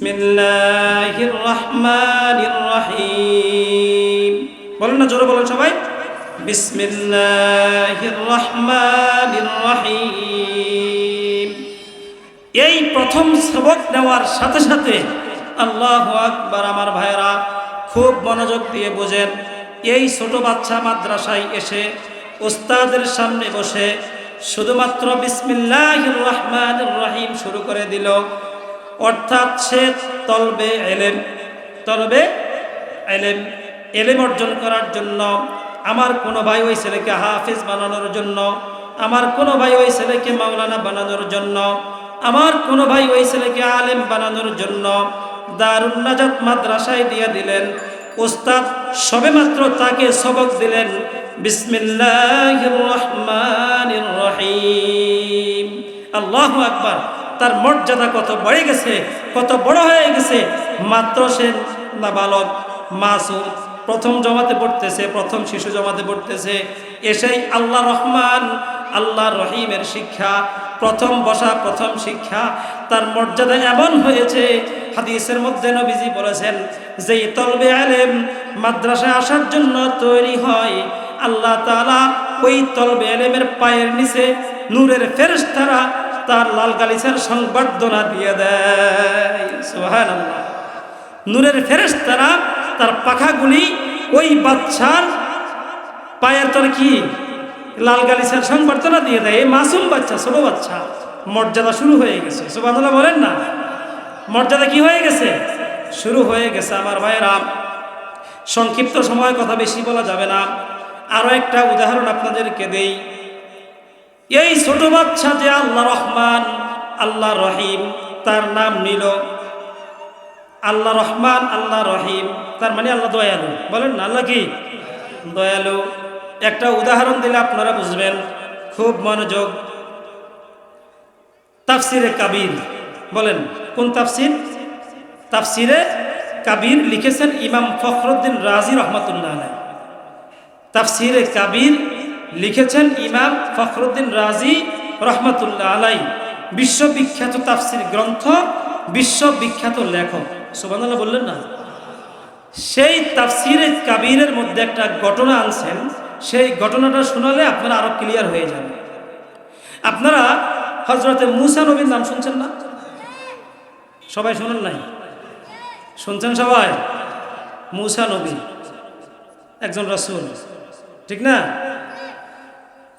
বিসমিল্লাহির রহমানির রহিম বলেন না, জোরে বলেন সবাই। বিসমিল্লাহির রহমানির রহিম এই প্রথম সবক নেওয়ার সাথে সাথে আল্লাহ আকবার আমার ভাইরা খুব মনোযোগ দিয়ে বোঝেন, এই ছোট বাচ্চা মাদ্রাসায় এসে ওস্তাদের সামনে বসে শুধুমাত্র বিসমিল্লাহ রহমান রহিম শুরু করে দিল। অর্থাৎ সে তলবে এলেম তলবে এলেম এলেম অর্জন করার জন্য আমার কোনো ভাই ওই ছেলেকে হাফিজ বানানোর জন্য, আমার কোনো ভাই ওই ছেলেকে মাওলানা বানানোর জন্য, আমার কোনো ভাই ওই ছেলেকে আলেম বানানোর জন্য দারুণ নাজাত মাদ্রাসায় দিয়ে দিলেন। ওস্তাদ সবেমাত্র তাকে সবক দিলেন, বিসমিল্লাহির রহমানির রহিম। আল্লাহু আকবার। তার মর্যাদা কত বেড়ে গেছে, কত বড় হয়ে গেছে, মাত্র সে নাবালক মাসুম প্রথম জমাতে পড়তেছে, প্রথম শিশু জমাতে পড়তেছে। এসেই আল্লাহ রহমান, আল্লাহ রহিমের শিক্ষা, প্রথম বসা, প্রথম শিক্ষা, তার মর্যাদা এমন হয়েছে, হাদিসের মধ্যে নবীজি বলেছেন যে তলবে আলেম মাদ্রাসায় আসার জন্য তৈরি হয়, আল্লাহ তালা ওই তলবে আলেমের পায়ের নিচে নূরের ফেরেশতারা তার লাল গালিচার সংবর্ধনা দিয়ে দেয়। সুহান নূরের ফেরেশতারা তার পাখাগুলি ওই বাচ্চার পায়ের তোর কি? লাল গালিচার সংবর্ধনা দিয়ে দেয়। এই মাসুম বাচ্চা, ছোট বাচ্চা, মর্যাদা শুরু হয়ে গেছে। সুবাদুল্লাহ বলেন না? মর্যাদা কি হয়ে গেছে? শুরু হয়ে গেছে আমার ভাইয়েরা। সংক্ষিপ্ত সময় কথা বেশি বলা যাবে না। আরও একটা উদাহরণ আপনাদেরকে দেই। এই ছোট বাচ্চা যে আল্লাহ রহমান, আল্লাহ রহিম, তার নাম নিল আল্লাহ রহমান, আল্লাহ রহিম, তার মানে আল্লাহ দয়ালু। বলেন না, আল্লাহ কি? দয়ালু। একটা উদাহরণ দিলে আপনারা বুঝবেন, খুব মনোযোগ। তাফসিরে কাবির, বলেন, কোন তাফসির? তাফসিরে কাবির লিখেছেন ইমাম ফখরুদ্দিন রাজি রহমতুল্লাহ তাফসিরে কাবির লিখেছেন ইমাম ফখরুদ্দিন রাজি রহমতুল্লাহ আলাই, বিশ্ববিখ্যাত তাফসির গ্রন্থ, বিশ্ববিখ্যাত লেখক। সুবানাল্লাহ বললেন না? সেই তাফসিরে কাবিরের মধ্যে একটা ঘটনা আনছেন, সেই ঘটনাটা শোনালে আপনারা আরও ক্লিয়ার হয়ে যাবে আপনারা হজরতে মুসা নবীর নাম শুনছেন না? সবাই শুনেন নাই? শুনছেন সবাই? মুসা নবী, একজন রসুল, ঠিক না?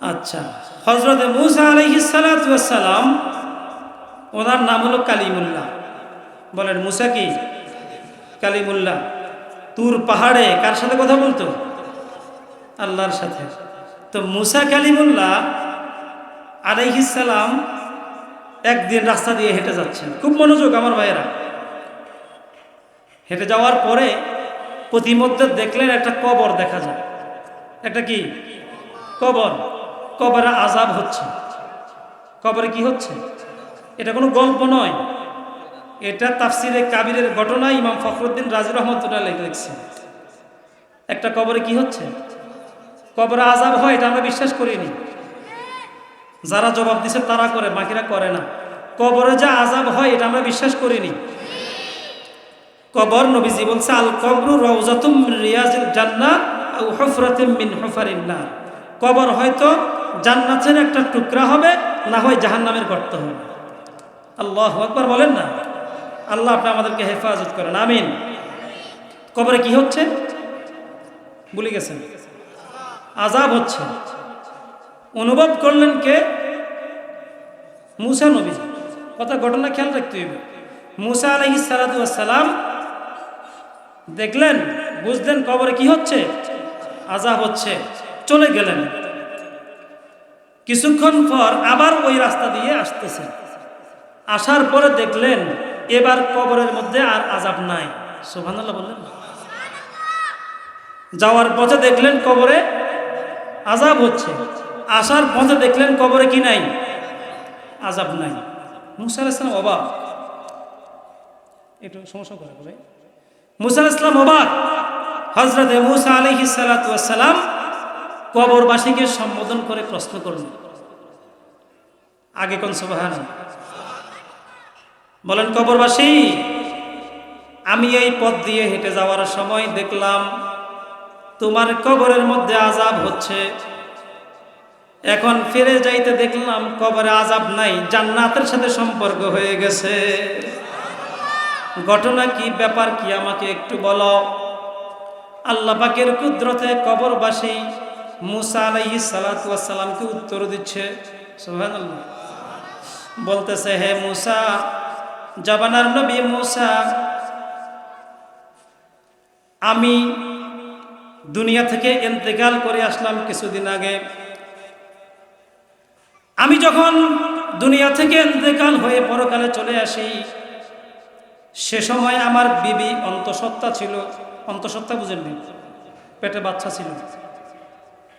আচ্ছা হজরতে মুসা আলহিসালাম ওনার নাম হলো কালিমুল্লাহ। বলেন, মুসা কি? কালিমুল্লাহ, তুর পাহাড়ে কার সাথে কথা বলতো? আল্লাহর সাথে। তো মুসা কালিমুল্লাহ আলাইহিসালাম একদিন রাস্তা দিয়ে হেঁটে যাচ্ছেন। খুব মনোযোগ আমার ভাইয়েরা। হেঁটে যাওয়ার পরে প্রতিমধ্যে দেখলেন একটা কবর দেখা যায়। একটা কি? কবর। কবরে আজাব হচ্ছে। কবরে কি হচ্ছে? এটা কোনো গল্প নয়। এটা তাফসিরে কাবিরের ঘটনা ইমাম ফখরুদ্দিন রাজুর রহমতুল্লাহ লিখছেন। একটা কবরে কি হচ্ছে? কবরে আজাব হয়, এটা আমরা বিশ্বাস করিনি। যারা জবাব দিছে তারা করে, বাকিরা করে না। কবরে যা আজাব হয়, এটা আমরা বিশ্বাস করিনি। কবর নবীজি বলছে আল কবরু রওজাতুম রিয়াজিল জান্নাত আও হুফরাতিম মিন কবর হয়তো জান্নাতের একটা টুকরা হবে, না হয় জাহান্নামের গর্ত হবে। আল্লাহ আকবার বলেন না? আল্লাহ আপনি আমাদেরকে হেফাজত করেন, আমিন। কবরে কি হচ্ছে? ভুলে গেছেন? আজাব হচ্ছে। অনুভব করলেন কে? মুসা নবী। কথা ঘটনা খেয়াল রাখতে হইবে। মুসা আলহি সালাম দেখলেন, বুঝলেন কবরে কি হচ্ছে? আজাব হচ্ছে। চলে গেলেন। কিছুক্ষণ পর আবার ওই রাস্তা দিয়ে আসতেছেন আসার পরে দেখলেন, এবার কবরের মধ্যে আর আজাব নাই। সোভানাল্লাহ বললেন যাওয়ার পথে দেখলেন কবরে আজাব হচ্ছে। আসার পথে দেখলেন কবরে কি নাই? আজাব নাই। মুসা ইসলাম অবাক। একটু সমস্যা করে ভাই মুসা ইসলাম অবাক। হজরত মুসা আলহি সালাম কবরবাসীকে সম্বোধন করে প্রশ্ন করলেন আগে কোন সুবাহান। বলেন, কবরবাসী, আমি এই পথ দিয়ে হেঁটে যাওয়ার সময় দেখলাম তোমার কবরের মধ্যে আজাব হচ্ছে। এখন ফিরে যাইতে দেখলাম কবরে আজাব নাই, জান্নাতের সাথে সম্পর্ক হয়ে গেছে। ঘটনা কি, ব্যাপার কি আমাকে একটু বলো? আল্লাহ পাকের কুদরতে কবরবাসী মুসা আলাইহি সালাতামকে উত্তর দিচ্ছে, সুবহানাল্লাহ। বলতেছে, হে মুসা, জবানার নবী মুসা, আমি দুনিয়া থেকে ইন্তেকাল করে আসলাম কিছুদিন আগে। আমি যখন দুনিয়া থেকে ইন্তেকাল হয়ে পরকালে চলে আসি, সে সময় আমার বিবি অন্তঃসত্ত্বা ছিল, অন্তঃসত্ত্বা বুঝেননি, পেটে বাচ্চা ছিল।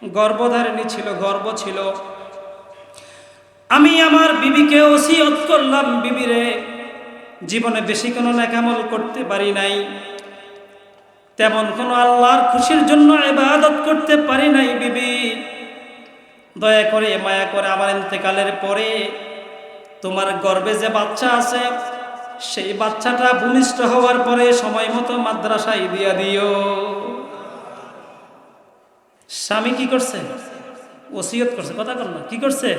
গর্ভধারিণী ছিল গর্ব ছিল। আমি আমার বিবিকে ওসিয়ত করলাম, বিবিরে জীবনে বেশি কোনো নেকামল করতে পারি নাই। তেমন কোনো আল্লাহর খুশির জন্য ইবাদত করতে পারি নাই, বিবি। দয়া করে, মায়া করে আমার ইন্তেকালের পরে তোমার গর্বে যে বাচ্চা আছে, সেই বাচ্চাটা ভূমিষ্ঠ হওয়ার পরে সময় মতো মাদ্রাসায় দিয়া দিও। স্বামী কি করছে? ওসিয়ত করছে। কথা কর না, কি করছে?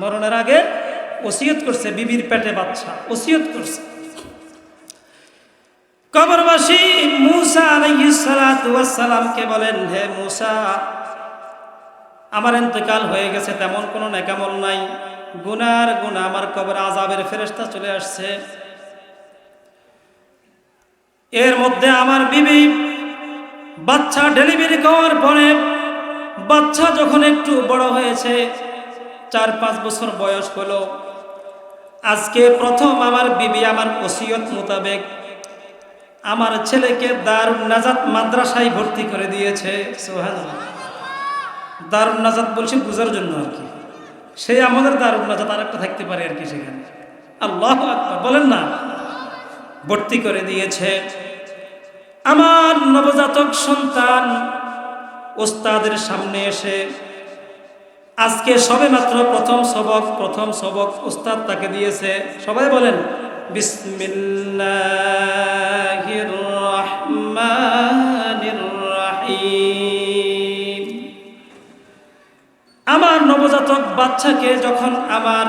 মরণের আগে ওসিয়ত করছে, বিবির পেটে বাচ্চা, ওসিয়ত করছে। কবরবাসী মুসা আলাইসালামকে বলেন, হে মুসা, আমার ইন্তকাল হয়ে গেছে, তেমন কোনো নেকামল নাই। গুনার গুণা আমার কবর আজাবের ফেরেস্তা চলে আসছে। এর মধ্যে আমার বিবি বাচ্চা ডেলিভারি করার পরে বাচ্চা যখন একটু বড় হয়েছে, চার পাঁচ বছর বয়স হলো। আজকে প্রথম আমার বিবি আমার ওসিয়ত মোতাবেক আমার ছেলেকে দারুণ নাজাত মাদ্রাসায় ভর্তি করে দিয়েছে। দারুণ নাজাত বলছি বুঝার জন্য আর কি। সেই আমাদের দারুণ নাজাত আর একটা থাকতে পারে আর কি সেখানে। আল্লাহ বলেন না? ভর্তি করে দিয়েছে। আমার নবজাতক সন্তান ওস্তাদের সামনে এসে আজকে সবে মাত্র প্রথম সবক প্রথম সবক ওস্তাদ তাকে দিয়েছে। সবাই বলেন আমার নবজাতক বাচ্চাকে যখন আমার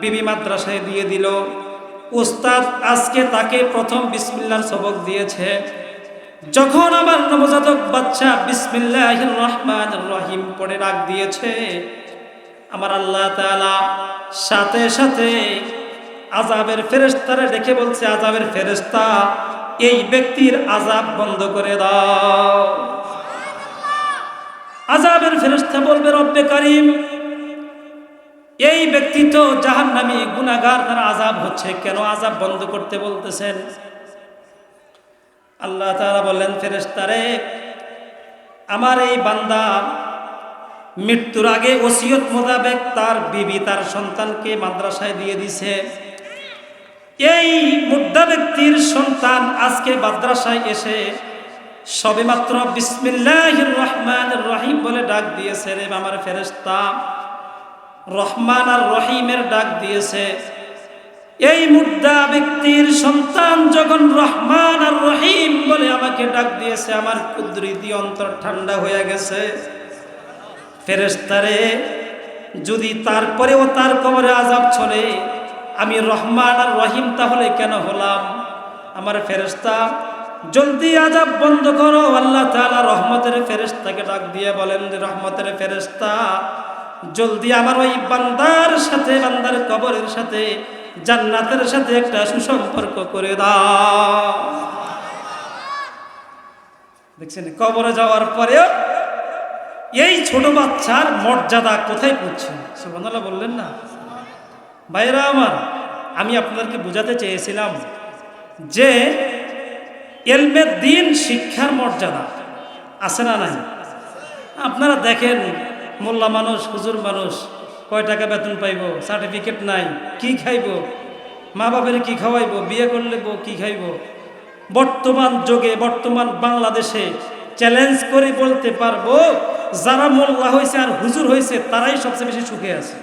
বিবি মাদ্রাসায় দিয়ে দিল, ওস্তাদ আজকে তাকে প্রথম বিসমিল্লার সবক দিয়েছে। যখন আমার নবজাতক বাচ্চা বিসমিল্লাহ রহমান রহিম পড়ে রাগ দিয়েছে, আমার আল্লাহ তালা সাথে সাথে আজাবের ফেরেস্তারে ডেকে বলছে আজাবের ফেরেস্তা এই ব্যক্তির আজাব বন্ধ করে দাও। আজাবের ফেরেস্তা বলবে, রব্বে কারিম, এই ব্যক্তি তো জাহান নামি গুনাগার তার আজাব হচ্ছে, কেন আজাব বন্ধ করতে বলতেছেন? আল্লাহ তারা বললেন ফেরেস্তারে আমার এই বান্দা মৃত্যুর আগে ওসিয়ত মোতাবেক তার বিবি, তার সন্তানকে মাদ্রাসায় দিয়ে দিছে। এই মুদ্রা ব্যক্তির সন্তান আজকে মাদ্রাসায় এসে সবেমাত্র বিসমিল্লাহ রহমান রহিম বলে ডাক দিয়েছে রে আমার ফেরেস্তা রহমান আর রহিমের ডাক দিয়েছে। এই মুদ্রা ব্যক্তির সন্তান যখন রহমান আর রহিম বলে আমাকে ডাক দিয়েছে, আমার কুদরিতি অন্তর ঠান্ডা হয়ে গেছে। ফেরেস্তারে যদি তারপরেও তার কবরে আজাব চলে, আমি রহমান আর রহিম তাহলে কেন হলাম? আমার ফেরেস্তা জলদি আজাব বন্ধ করো, আল্লাহ তালা রহমতের ফেরেস্তাকে ডাক দিয়ে বলেন রহমতের ফেরেস্তা জলদি আমার ওই বান্দার সাথে, বান্দার কবরের সাথে জান্নাতের সাথে একটা সুসম্পর্ক করে দাও। দেখছেন, কবরে যাওয়ার পরেও এই ছোট বাচ্চার মর্যাদা কোথায় পড়ছে সুবহানাল্লাহ বললেন না। ভাইরা আমার, আমি আপনাদেরকে বোঝাতে চেয়েছিলাম যে এলমের দিন শিক্ষার মর্যাদা আছে না নাই? আপনারা দেখেন, মোল্লা মানুষ, হুজুর মানুষ কয় টাকা বেতন পাইব? সার্টিফিকেট নাই, কি খাইব? মা বাপের কি খাওয়াইব? বিয়ে করলে কি খাইব? বর্তমান যুগে, বর্তমান বাংলাদেশে চ্যালেঞ্জ করে বলতে পারব, যারা মোল্লা হয়েছে আর হুজুর হয়েছে তারাই সবচেয়ে বেশি সুখে আছে।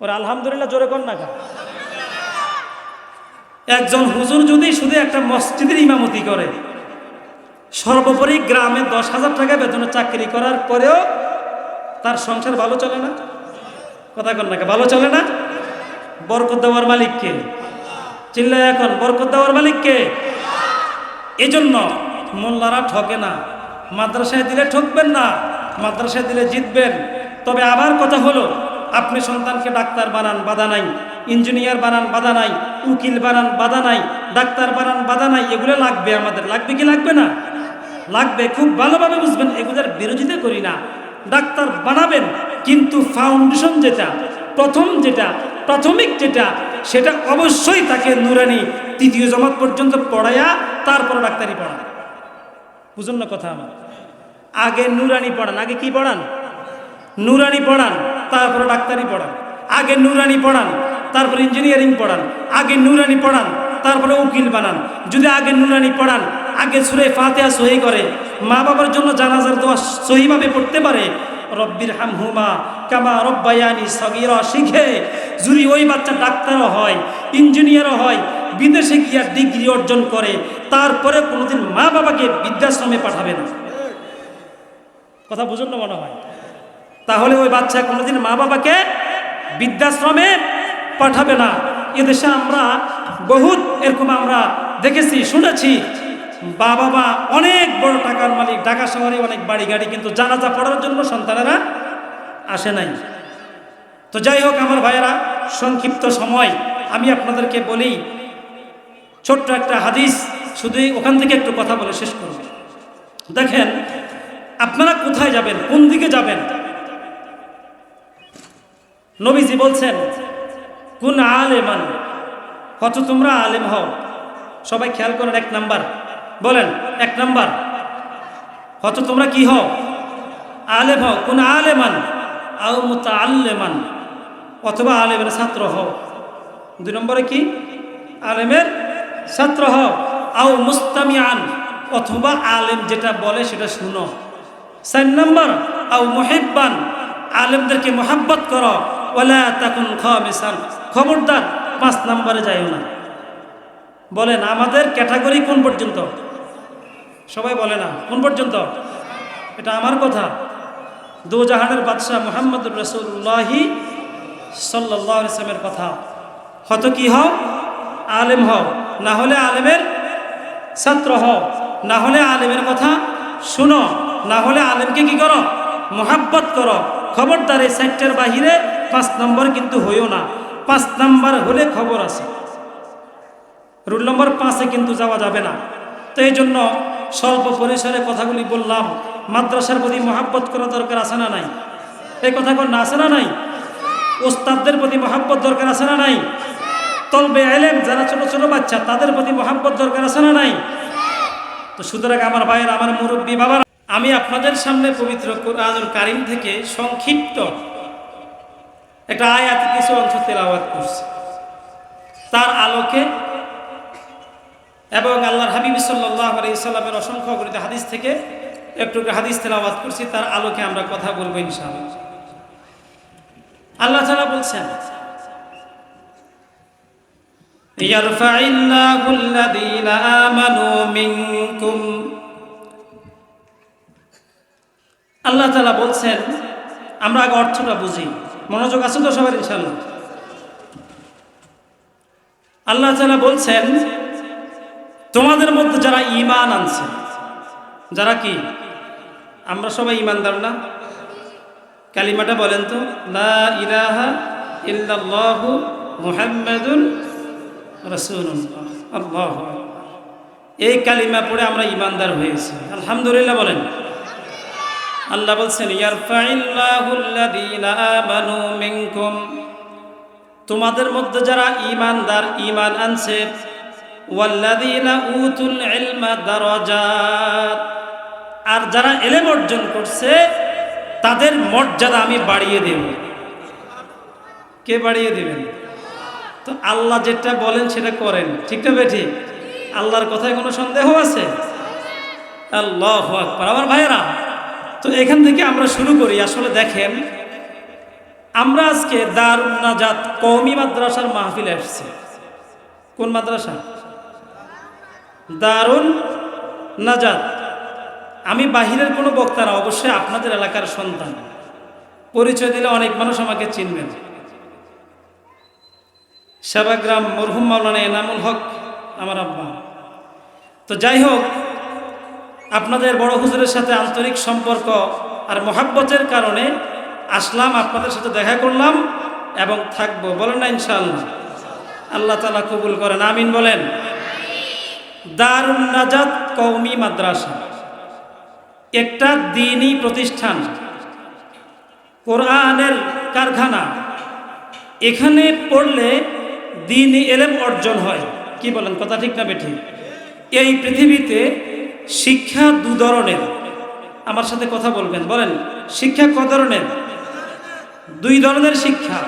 ওরা আলহামদুলিল্লাহ, জোরে কর না একজন হুজুর যদি শুধু একটা মসজিদের ইমামতি করে, সর্বোপরি গ্রামে দশ হাজার টাকা বেতনে চাকরি করার পরেও তার সংসার ভালো চলে না? কথা কন না ভালো চলে না? বরকত দেওয়ার মালিককে চিল্লায় এখন, বরকত দেওয়ার মালিককে এই জন্য মোল্লারা ঠকে না। মাদ্রাসায় দিলে ঠকবেন না, মাদ্রাসায় দিলে জিতবেন। তবে আবার কথা হলো, আপনি সন্তানকে ডাক্তার বানান, বাধা নাই। ইঞ্জিনিয়ার বানান, বাধা নাই। উকিল বানান, বাধা নাই। ডাক্তার বানান, বাধা নাই। এগুলো লাগবে আমাদের। লাগবে কি লাগবে না? লাগবে। খুব ভালোভাবে বুঝবেন, এগুলোর বিরোধিতা করি না। ডাক্তার বানাবেন, কিন্তু ফাউন্ডেশন যেটা, প্রথম যেটা, প্রাথমিক যেটা, সেটা অবশ্যই তাকে নুরানি তৃতীয় জমাত পর্যন্ত পড়াইয়া তারপর ডাক্তারি পড়ান। বুঝুন না কথা আমার। আগে নুরানি পড়ান, আগে কি পড়ান? নুরানি পড়ান, তারপর ডাক্তারি পড়ান। আগে নুরানি পড়ান, তারপরে ইঞ্জিনিয়ারিং পড়ান। আগে নুরানি পড়ান, তারপরে উকিল বানান। যদি আগে নুরানি পড়ান আগে সুরে ফাতেহা সহি করে। মা বাবার জন্য জানাজার দোয়া সহিভাবে পড়তে পারে। রব্বির হাম হুমা কামা রব্বায়ানি সগিরা, শিখে যদি ওই বাচ্চা ডাক্তারও হয়, ইঞ্জিনিয়ারও হয়, বিদেশে গিয়া ডিগ্রি অর্জন করে, তারপরে কোনোদিন মা বাবাকে বৃদ্ধাশ্রমে পাঠাবে না। কথা বুঝুন না মনে হয়? তাহলে ওই বাচ্চা কোনোদিন মা বাবাকে বৃদ্ধাশ্রমে পাঠাবে না। এদেশে আমরা বহুত এরকম আমরা দেখেছি, শুনেছি। বাবা অনেক বড় টাকার মালিক, ঢাকা শহরে অনেক বাড়ি গাড়ি, কিন্তু জানাজা পড়ার জন্য সন্তানেরা আসে নাই। তো যাই হোক, আমার ভাইয়েরা, সংক্ষিপ্ত সময় আমি আপনাদেরকে বলি, ছোট্ট একটা হাদিস শুধুই ওখান থেকে একটু কথা বলে শেষ করব। দেখেন, আপনারা কোথায় যাবেন, কোন দিকে যাবেন? নবীজি বলছেন, কোন আলেমান? কত তোমরা আলেম হও। সবাই খেয়াল করেন এক নাম্বার। বলেন, এক নাম্বার। হয়তো তোমরা কি হও? আলেম হও। কোন আলেমান? আল্লেমান অথবা আলেমের ছাত্র হও। দুই নম্বরে কি? আলেমের ছাত্র হও। আও মুস্তামিয়ান অথবা আলেম যেটা বলে সেটা শুনো। চার নম্বর, আও মহিব্বান। আলেমদেরকে মোহাব্বত করো। ওলা তাকুন খামিসান। খবরদার, পাঁচ নম্বরে যাইও না। বলেন, আমাদের ক্যাটাগরি কোন পর্যন্ত? সবাই বলে না, কোন পর্যন্ত? এটা আমার কথা। দু জাহানের বাদশাহ মোহাম্মদুর রসুল্লাহি সাল্লাহ ইসলামের কথা। হয়তো কি হও? আলেম হও। না হলে আলেমের ছাত্র হও। না হলে আলেমের কথা শুনো। না হলে আলেমকে কি করো? মোহাব্বত করো। খবরদার এই সাইটটার বাহিরে পাঁচ নম্বর কিন্তু হইও না। পাঁচ নম্বর হলে খবর আছে। রুল নম্বর পাঁচে কিন্তু যাওয়া যাবে না। তো এই জন্য স্বল্প পরিসরে কথাগুলি বললাম। মাদ্রাসার প্রতি মহাব্বত করা দরকার আছে না নাই? এই কথা না আছে না নাই? ওস্তাদদের প্রতি মহাব্বত দরকার আছে না নাই? তলবে এলেম, যারা ছোট ছোট বাচ্চা, তাদের প্রতি মহাব্বত দরকার আছে না নাই? তো সুতরাং আমার ভাইয়ের, আমার মুরব্বী বাবার, আমি আপনাদের সামনে পবিত্র কোরআনুল কারিম থেকে সংক্ষিপ্ত একটা আয়াত কিছু অংশ তেলাওয়াত করছি। তার আলোকে এবং আল্লাহর হাবিব সাল্লাহ আলাইসাল্লামের অসংখ্য গণিত হাদিস থেকে একটু হাদিস তেলাওয়াত করছি তার আলোকে আমরা কথা বলবো ইনশাআল্লাহ আল্লাহ তাআলা বলছেন يرفع الله الذين آمنوا منكم আল্লাহ তালা বলছেন আমরা আগে অর্থটা বুঝি মনোযোগ আছে তো সবার ইনশাল্লাহ আল্লাহ তালা বলছেন তোমাদের মধ্যে যারা ইমান আনছে, যারা কি? আমরা সবাই ইমানদার না? কালিমাটা বলেন তো, লা ইলাহা এই কালিমা পড়ে আমরা ইমানদার হয়েছি। আলহামদুলিল্লাহ বলেন। আল্লাহ বলছেন তোমাদের মধ্যে যারা ইমানদার ইমান আনছে ওয়াল্লাযীনা উতুল ইলমা আর যারা এলেম অর্জন করছে, তাদের মর্যাদা আমি বাড়িয়ে দেব। কে বাড়িয়ে দেবেন? তো আল্লাহ যেটা বলেন সেটা করেন। ঠিক না বেঠি? আল্লাহর কথায় কোনো সন্দেহ আছে? আল্লাহ আকবার। আমার ভাইয়েরা, তো এখান থেকে আমরা শুরু করি। আসলে দেখেন, আমরা আজকে দারুন্নাজাত কৌমি মাদ্রাসার মাহফিলে আসছি। কোন মাদ্রাসা? দারুণ নাজাদ আমি বাহিরের কোনো বক্তা না, অবশ্যই আপনাদের এলাকার সন্তান। পরিচয় দিলে অনেক মানুষ আমাকে চিনবেন। সেবাগ্রাম মরহুম মাওলানা এনামুল হক, আমার আব্বা। তো যাই হোক, আপনাদের বড় হুজুরের সাথে আন্তরিক সম্পর্ক আর মহাব্বতের কারণে আসলাম, আপনাদের সাথে দেখা করলাম এবং থাকব। বলেন না ইনশাআল্লাহ। আল্লাহ তালা কবুল করেন, আমিন বলেন। দারুণ নাজাত কৌমি মাদ্রাসা। একটা দিনই প্রতিষ্ঠান, কোরআনের কারখানা। এখানে পড়লে দিনই এলেম অর্জন হয়। কি বলেন, কথা ঠিক না বেঠি? এই পৃথিবীতে শিক্ষা দু ধরনের। আমার সাথে কথা বলবেন, বলেন, শিক্ষা ক ধরনের? দুই ধরনের শিক্ষা।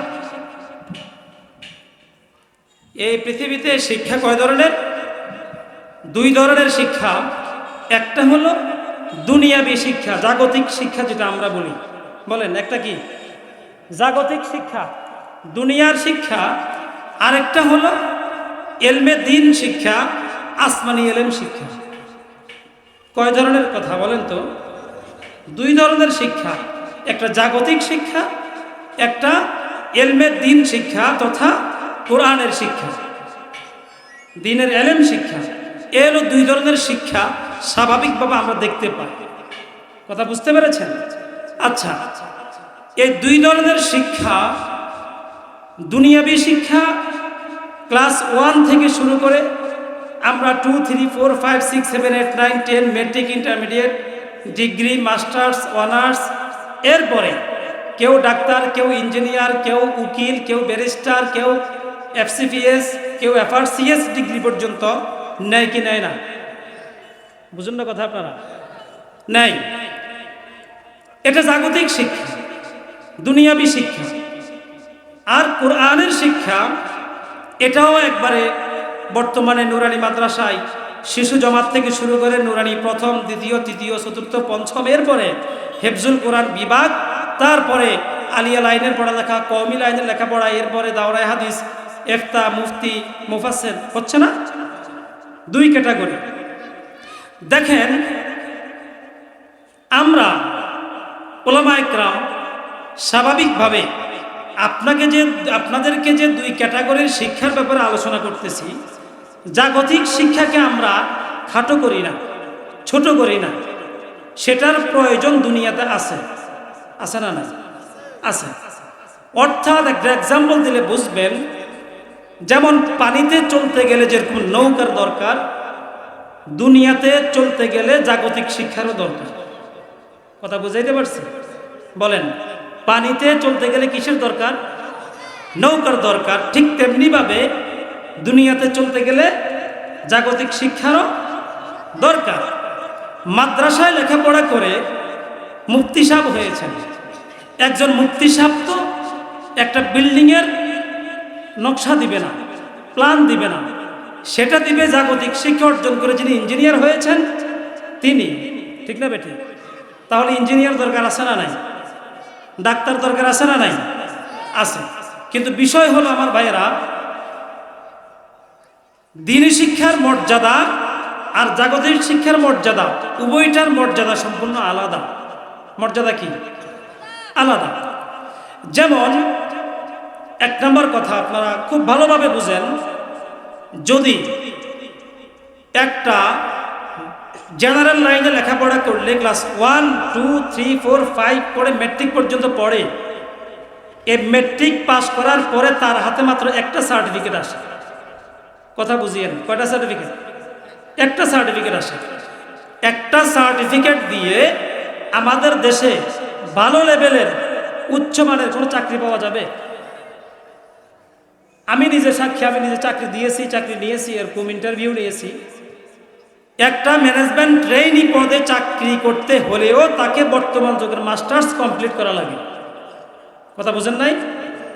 এই পৃথিবীতে শিক্ষা কয় ধরনের? দুই ধরনের শিক্ষা। একটা হলো দুনিয়াবী শিক্ষা, জাগতিক শিক্ষা যেটা আমরা বলি। বলেন, একটা কি? জাগতিক শিক্ষা, দুনিয়ার শিক্ষা। আরেকটা হলো এলমে দিন শিক্ষা, আসমানি এলেম শিক্ষা। কয় ধরনের কথা বলেন তো? দুই ধরনের শিক্ষা, একটা জাগতিক শিক্ষা, একটা এলমে দিন শিক্ষা তথা কোরআনের শিক্ষা। দিনের এলেম শিক্ষা। এ হলো দুই ধরনের শিক্ষা স্বাভাবিকভাবে আমরা দেখতে পাই। কথা বুঝতে পেরেছেন? আচ্ছা এই দুই ধরনের শিক্ষা দুনিয়াবি শিক্ষা, ক্লাস ওয়ান থেকে শুরু করে আমরা two, three, four, five, six, seven, eight, nine, ten, matric, intermediate, degree, masters, honours, এরপরে কেউ ডাক্তার, কেউ ইঞ্জিনিয়ার, কেউ উকিল, কেউ ব্যারিস্টার, কেউ এফসিপিএস, কেউ এফআরসিএস ডিগ্রি পর্যন্ত নেয় কি নেয় না? বুঝুন না কথা আপনারা। নেয় এটা জাগতিক শিক্ষা, দুনিয়াবী শিক্ষা। আর কোরআনের শিক্ষা, এটাও একবারে বর্তমানে নুরানি মাদ্রাসায় শিশু জমাত থেকে শুরু করে নুরানি প্রথম, দ্বিতীয়, তৃতীয়, চতুর্থ, পঞ্চম, এরপরে হেফজুল কোরআন বিভাগ, তারপরে আলিয়া লাইনের পড়ালেখা, কওমি লাইনের লেখাপড়া, এরপরে দাওরায় হাদিস, এফতা, মুফতি মুফাসের হচ্ছে না? দুই ক্যাটাগরি। দেখেন, আমরা ওলামা একরাম স্বাভাবিকভাবে আপনাকে যে, আপনাদেরকে যে দুই ক্যাটাগরির শিক্ষার ব্যাপারে আলোচনা করতেছি, জাগতিক শিক্ষাকে আমরা খাটো করি না, ছোট করি না। সেটার প্রয়োজন দুনিয়াতে আছে। আছে না না আছে। অর্থাৎ একটা এক্সাম্পল দিলে বুঝবেন যেমন পানিতে চলতে গেলে যেরকম নৌকার দরকার, দুনিয়াতে চলতে গেলে জাগতিক শিক্ষারও দরকার। কথা বুঝাইতে পারছি? বলেন, পানিতে চলতে গেলে কিসের দরকার? নৌকার দরকার। ঠিক তেমনিভাবে দুনিয়াতে চলতে গেলে জাগতিক শিক্ষারও দরকার। মাদ্রাসায় লেখাপড়া করে মুক্তি সাহ হয়েছেন। একজন মুক্তি সাহ তো একটা বিল্ডিংয়ের নকশা দিবে না প্ল্যান দিবে না। সেটা দিবে জাগতিক শিক্ষা অর্জন করে যিনি ইঞ্জিনিয়ার হয়েছেন, তিনি। ঠিক না বেটি? তাহলে ইঞ্জিনিয়ার দরকার আছে না নাই? ডাক্তার দরকার আছে না নাই? আছে। কিন্তু বিষয় হলো, আমার ভাইয়েরা, দিনী শিক্ষার মর্যাদা আর জাগতিক শিক্ষার মর্যাদা, উভয়টার মর্যাদা সম্পূর্ণ আলাদা। মর্যাদা কি? আলাদা। যেমন এক নম্বর কথা আপনারা খুব ভালোভাবে বুঝেন। যদি একটা জেনারেল লাইনে লেখাপড়া করলে class one, two, three, four, five পড়ে মেট্রিক পর্যন্ত পড়ে এই মেট্রিক পাস করার পরে তার হাতে মাত্র একটা সার্টিফিকেট আসে। কথা বুঝিয়েন, কয়টা সার্টিফিকেট একটা সার্টিফিকেট আসে। একটা সার্টিফিকেট দিয়ে আমাদের দেশে ভালো লেভেলের উচ্চমানের কোনো চাকরি পাওয়া যাবে? আমি নিজে সাক্ষী, আমি নিজে চাকরি দিয়েছি, চাকরি নিয়েছি, এরকম ইন্টারভিউ নিয়েছি। একটা ম্যানেজমেন্ট ট্রেইনি পদে চাকরি করতে হলেও তাকে বর্তমান যুগের মাস্টার্স কমপ্লিট করা লাগে। কথা বুঝেন নাই?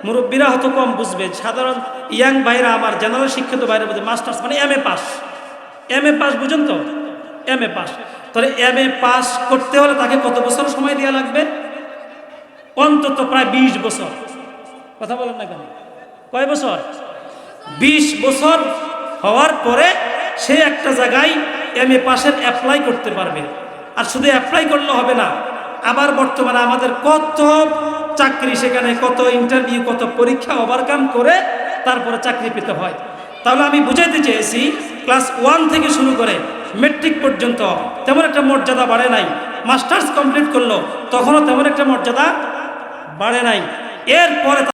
মুরব্বীরা হয়তো কম বুঝবে। সাধারণ ইয়াং ভাইরা আমার জেনারেল শিক্ষিত ভাইরা বুঝে মাস্টার্স মানে M A pass M A pass বুঝেন তো? এম এ পাস তাহলে এম এ পাস করতে হলে তাকে কত বছর সময় দেওয়া লাগবে? অন্তত প্রায় বিশ বছর। কথা বলেন না কেন? কয় বছর? বিশ বছর হওয়ার পরে সে একটা জায়গায় এম এ পাশের অ্যাপ্লাই করতে পারবে। আর শুধু অ্যাপ্লাই করলে হবে না, আবার বর্তমানে আমাদের কত চাকরি সেখানে, কত ইন্টারভিউ কত পরীক্ষা ওভারকাম করে তারপরে চাকরি পেতে হয়। তাহলে আমি বুঝাইতে চেয়েছি ক্লাস ওয়ান থেকে শুরু করে মেট্রিক পর্যন্ত তেমন একটা মর্যাদা বাড়ে নাই। মাস্টার্স কমপ্লিট করল, তখনও তেমন একটা মর্যাদা বাড়ে নাই। এরপরে